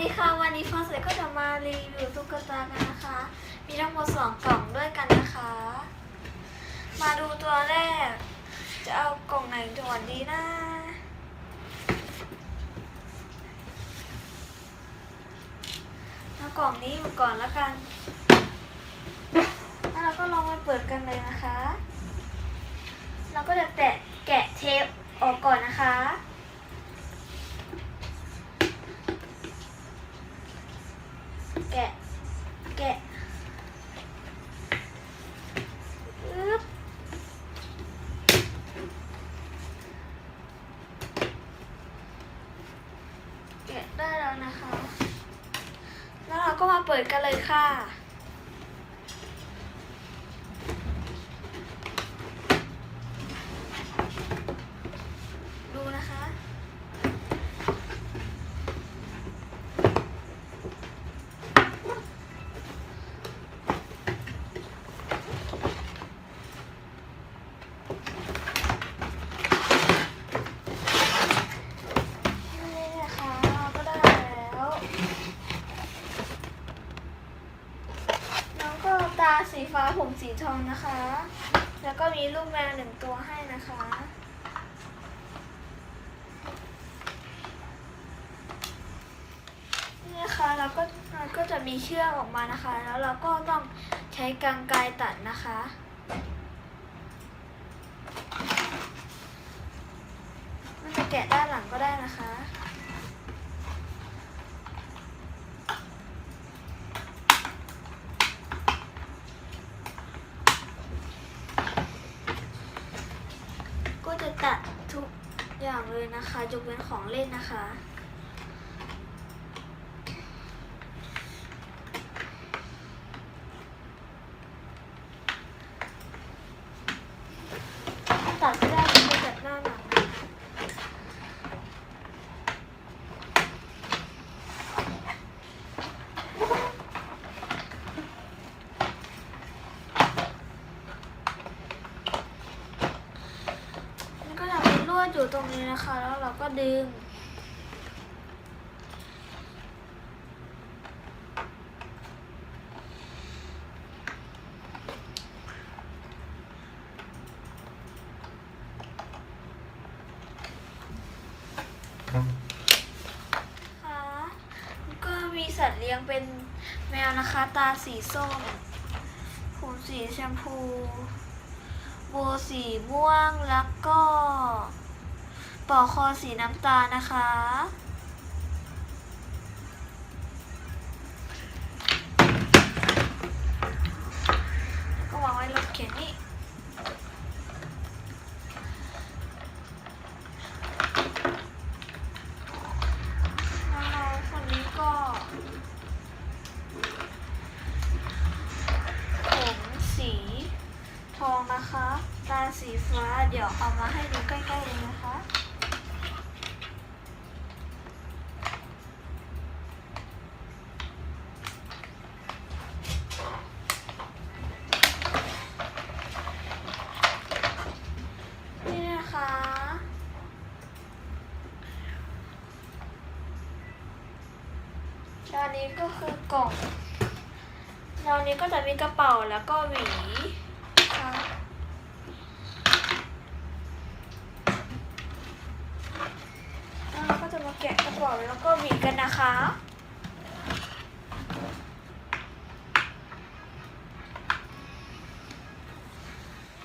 ดีค่ะ วันนี้ฟอสเซก็จะมารีวิวตุ๊กตากันนะคะ มีทั้งหมดสองกล่องด้วยกันนะคะ มาดูตัวแรก จะเอากล่องไหนก่อนดีนะ เอากล่องนี้ก่อนแล้วกันแล้วเราก็ลองมาเปิดกันเลยนะคะ เราก็จะแตะแกะเทปออกก่อนนะคะ แกะ แกะอึ๊บแกะได้แล้วนะคะ แล้วเราก็มาเปิดกันเลยค่ะ ดูนะคะ นี่นะคะเราก็ได้แล้ว น้องก็ตาสีฟ้าผมสี ทองนะคะ แล้วก็มีลูกแมวหนึ่งตัวให้นะคะ นี่นะคะเราก็เราก็จะมีเชือกออกมานะคะ แล้วเราก็ต้องใช้กรรไกรตัดนะคะ มันจะแกะด้านหลังก็ได้นะคะ ก็จะตัดทุก อย่างเลยนะคะยกเว้นของเล่นนะคะ ตัดไม่ได้ก็จะตัดหน้าหนังนะคะ มันก็จะมีลวด อยู่ตรงนี้นะคะ แล้วเราก็ดึง ค่ะก็มีสัตว์เลี้ยงเป็นแมวนะคะ ตาสีส้ม ผมสีแชมพูโบสีม่วง แล้วก็ ปอกคอสีน้ำตาลนะคะ ก็วางไว้รถเข็นนี่น้องๆคนนี้ก็ผมสีทองนะคะ ตาสีฟ้า เดี๋ยวเอามาให้ดูใกล้ๆเลยนะคะ กล่องแล้วอันนี้ก็จะมีกระเป๋าแล้วก็หวีค่ะแล้วเราก็จะมาแกะกระเป๋าแล้วก็หวีกันนะคะ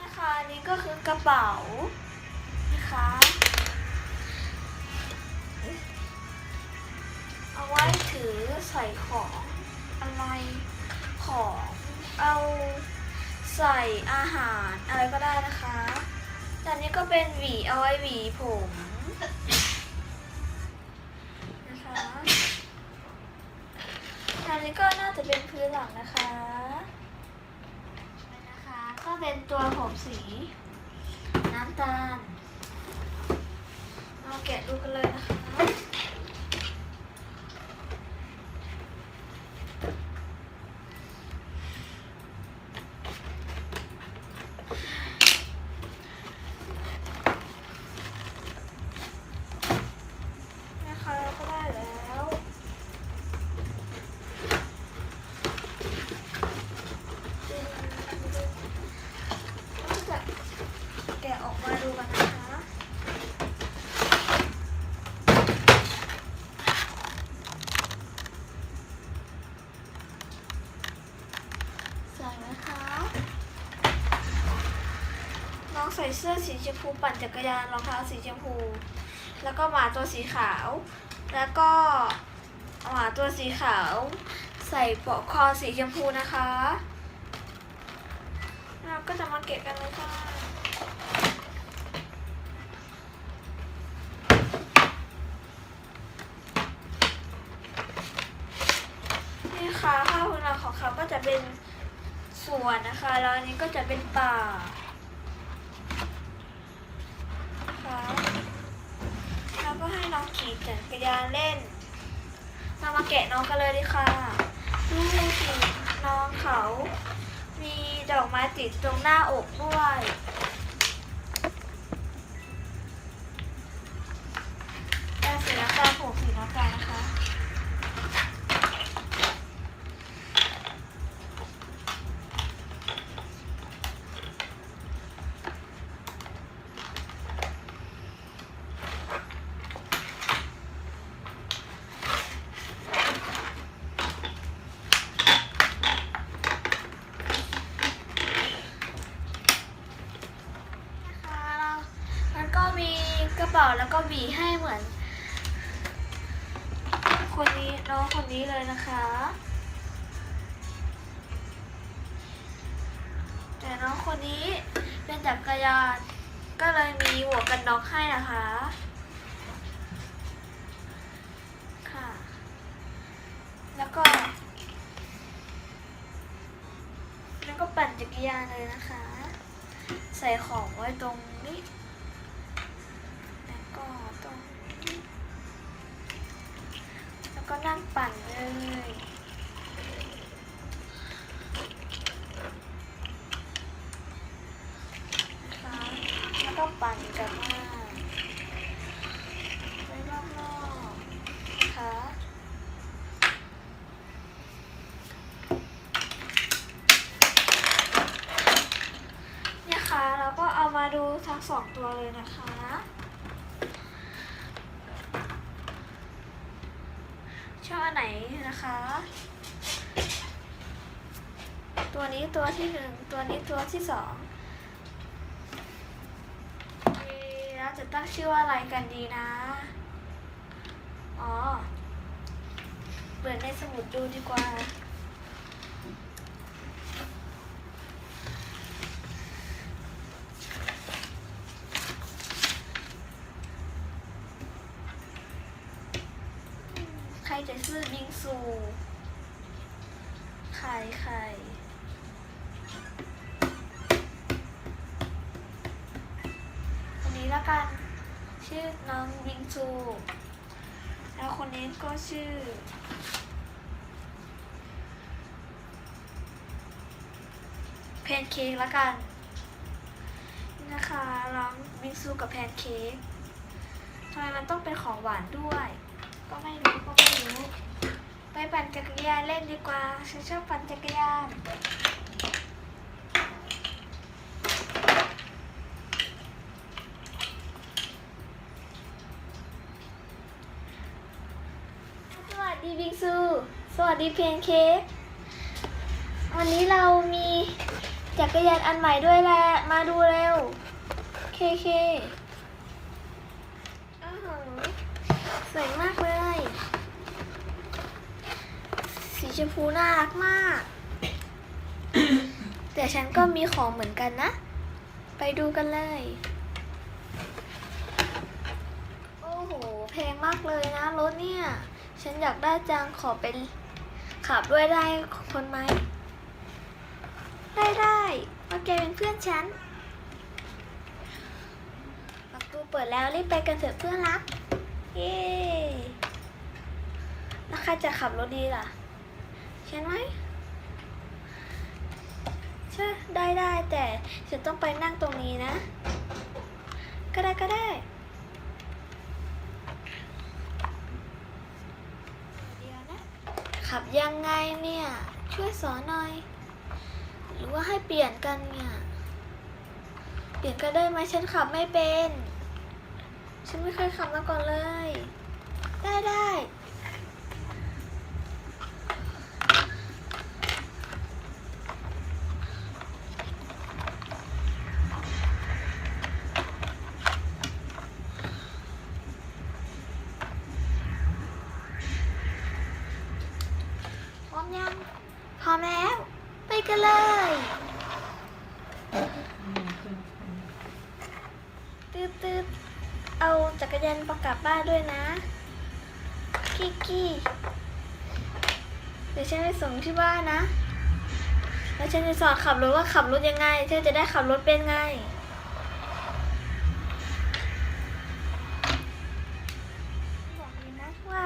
นะคะนี้ก็คือกระเป๋านะคะเอาไว้ถือใส่ของ ของเอาใส่อาหารอะไรก็ได้นะคะแต่อันนี้ก็เป็นหวีเอาไว้หวีผมนะคะอันนี้ก็น่าจะเป็นพื้นหลังนะคะนะคะ ก็เป็นตัวผมสี น้ำตาล เราแกะดูกันเลยนะคะ องใส่เสื้อสีชมพูปั่นจักรยานรองเท้าสีชมพู แล้วก็หมาตัวสีขาว แล้วก็หมาตัวสีขาว ใส่ปลอกคอสีชมพูนะคะเราก็จะมาเก็บกันเลยค่ะนี่ค่ะข้าวของเราของเขาก็จะเป็นสวนนะคะ แล้วอันนี้ก็จะเป็นป่า แล้วก็ให้น้องขี่จักรยานเล่น เรามาแกะน้องกันเลยดีค่ะดูสิน้องเขา มีดอกไม้ติดตรงหน้าอกด้วย คนนี้เป็นจักรยาน ก็เลยมีหมวกกันน็อกให้นะคะ ค่ะ แล้วก็ แล้วก็ปั่นจักรยานเลยนะคะ ใส่ของไว้ตรงนี้ แล้วก็ตรงนี้ แล้วก็นั่งปั่นเลยนะคะ แล้วก็ ปั่นกับมาไปรอบๆนะคะเนี่ยค่ะเราก็เอามาดูทั้งสองตัวเลยนะคะชอบอันไหนนะคะ ตัวนี้ตัวที่หนึ่งตัวนี้ตัวที่สองเอ๊ะแล้วจะตั้งชื่อว่าอะไรกันดีนะ อ๋อ เปิดในสมุดดูดีกว่าใครจะซื้อบิงซู ไข่ไข่ ชื่อน้องบิงซูแล้วคนนี้ก็ชื่อ แพนเค้กละกัน นะคะน้องบิงซูกับแพนเค้กทำไมมันต้องเป็นของหวานด้วย ก็ไม่รู้ก็ไม่รู้ ไปปั่นจักรยานเล่นดีกว่า ฉันชอบปั่นจักรยานสวัสดีบิงซู สวัสดีเพนเค้กวันนี้เรามีจักรยานอันใหม่ด้วยแหละ มาดูเร็ว เคเคอ้าวสวยมากเลย สีชมพูน่ารักมาก แต่ฉันก็มีของเหมือนกันนะ ไปดูกันเลย โอ้โห แพงมากเลยนะรถเนี่ย ฉันอยากได้จังขอเป็น ขับด้วยได้คนไหม ได้ได้เพราะแกเป็นเพื่อนฉันประตูเปิดแล้วรีบไปกันเถอะเพื่อนรัก เย้แล้วใครจะขับรถดีล่ะฉันไหมใช่ได้ได้แต่ฉันต้องไปนั่งตรงนี้นะ ก็ได้ก็ได้ เดี๋ยวนะ ขับยังไงเนี่ย ช่วยสอนหน่อย หรือว่าให้เปลี่ยนกันเนี่ย เปลี่ยนกันได้ไหมฉันขับไม่เป็น ฉันไม่เคยขับมาก่อนเลย บ้านด้วยนะกี้กี้เดี๋ยวฉันไปส่งที่บ้านนะ แล้วฉันจะสอนขับรถว่าขับรถยังไงเธอจะได้ขับรถเป็นไงบอกเลยนะว่า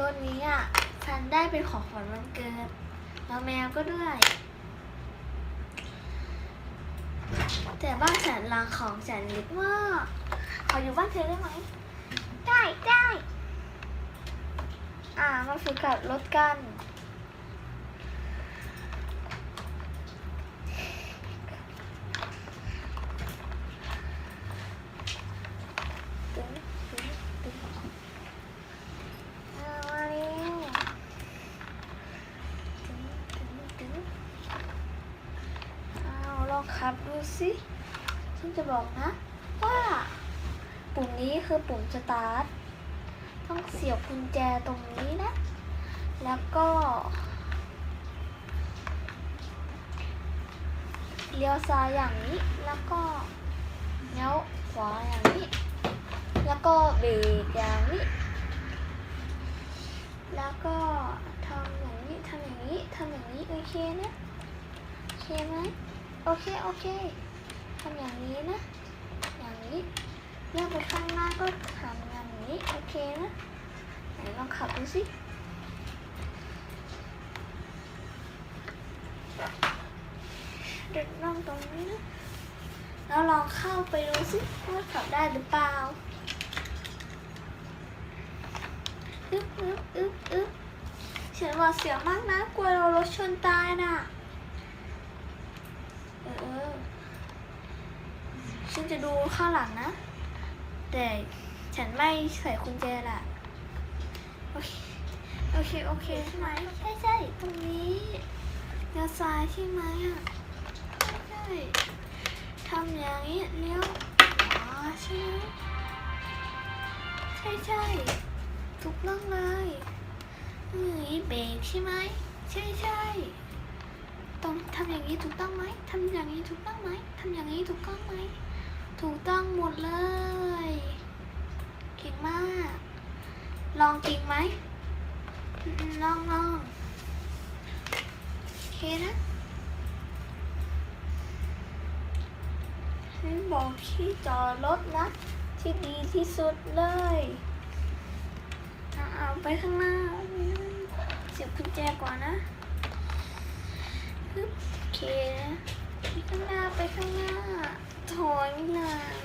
รถนี้อะฉันได้เป็นของขวัญวันเกิดแล้วแมวก็ด้วย แต่บ้านฉันหลังของฉันเล็กมาก ขออยู่บ้านเธอได้ไหม ได้ได้ อ่า มาฝึกขับรถกัน ตึงตึงตึงเอามาเร็วตึงตึงตึงเอาลองขับดูสิฉันจะบอกนะ ว่า ปุ่ม นี้คือปุ่มสตาร์ท ต้องเสียบกุญแจตรงนี้นะ แล้วก็เลี้ยวซ้ายอย่างนี้ แล้วก็เลี้ยวขวาอย่างนี้ แล้วก็เบรกอย่างนี้ แล้วก็ทำอย่างนี้ทำอย่างนี้ทำอย่างนี้โอเคนะ โอเคไหมโอเค โอเคทำอย่างนี้นะ อย่างนี้เลื่อนไปข้างหน้า ก็ทำอย่างนี้ โอเคนะไหนลองขับดูสิเดินนั่งตรงนี้นะแล้วลองเข้าไปดูสิว่าขับได้หรือเปล่าอึ๊บอึ๊บอึ๊บอึ๊บเสียงหวาดเสียวมากนะ กลัวเรารถชนตายน่ะเออฉันจะดูข้างหลังนะ แต่ฉันไม่ใส่กุญแจล่ะ โอเค โอเค โอเคใช่ไหมใช่ใช่ตรงนี้เลี้ยวซ้ายใช่ไหมอะใช่ใช่ทำอย่างนี้เลี้ยวขวาใช่ไหมใช่ใช่ถูกต้องเลยนี่เบรกใช่ไหมใช่ใช่ต้องทำอย่างนี้ถูกต้องไหมทำอย่างนี้ถูกต้องไหมทำอย่างนี้ถูกต้องไหม ถูกต้องหมดเลย เก่งมาก ลองจริงไหมลองลองโอเคนะฉันบอกที่จอดรถนะ ที่ดีที่สุดเลยเอาไปข้างหน้าเสียบกุญแจก่อนนะโอเคนะไปข้างหน้าไปข้างหน้า ถอยหลัง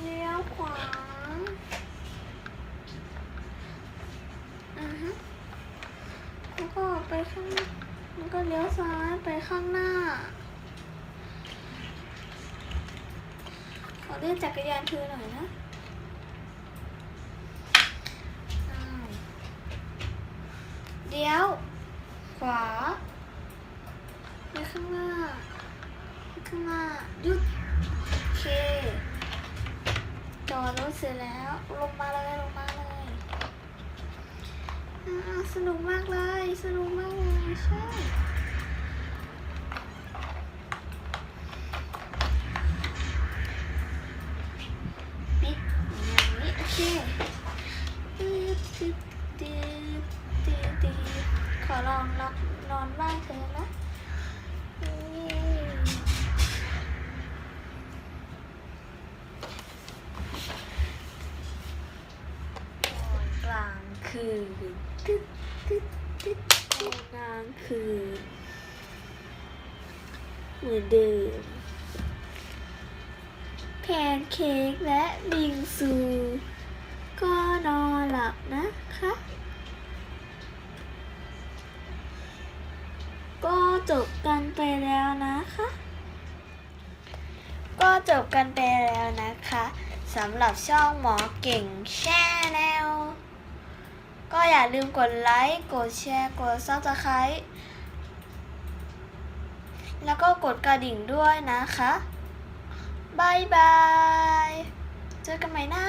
เลี้ยวขวาอือฮึแล้วก็ไปข้างหน้าแล้วก็เลี้ยวซ้ายไปข้างหน้า ขอเลื่อนจักรยานเธอหน่อยนะเลี้ยวขวา ข้างหน้าไปข้างหน้าหยุดโอเค จอดรถเสร็จแล้ว ลงมาเลยลงมาเลยสนุกมากเลย สนุกมากเลยใช่ปิดอย่างนี้โอเคตึ๊ดตึ๊ดตึ๊ดตึ๊ดตึ๊ดขอลองรับนอนบ้านเธอนะนี่ตอนกลางคืนตึ๊ดตึ๊ดตึ๊ดตอนกลางคืนเห มือนเดิมแพนเค้กและบิงซู ก็นอนหลับนะคะ ก็จบกันไปแล้วนะคะ ก็จบกันไปแล้วนะคะสำหรับช่องหมอเก่งแชแนลก็อย่าลืมกดไลค์ กดแชร์ กดซับสไครต์ แล้วก็กดกระดิ่งด้วยนะคะบายบาย เจอกันใหม่นะ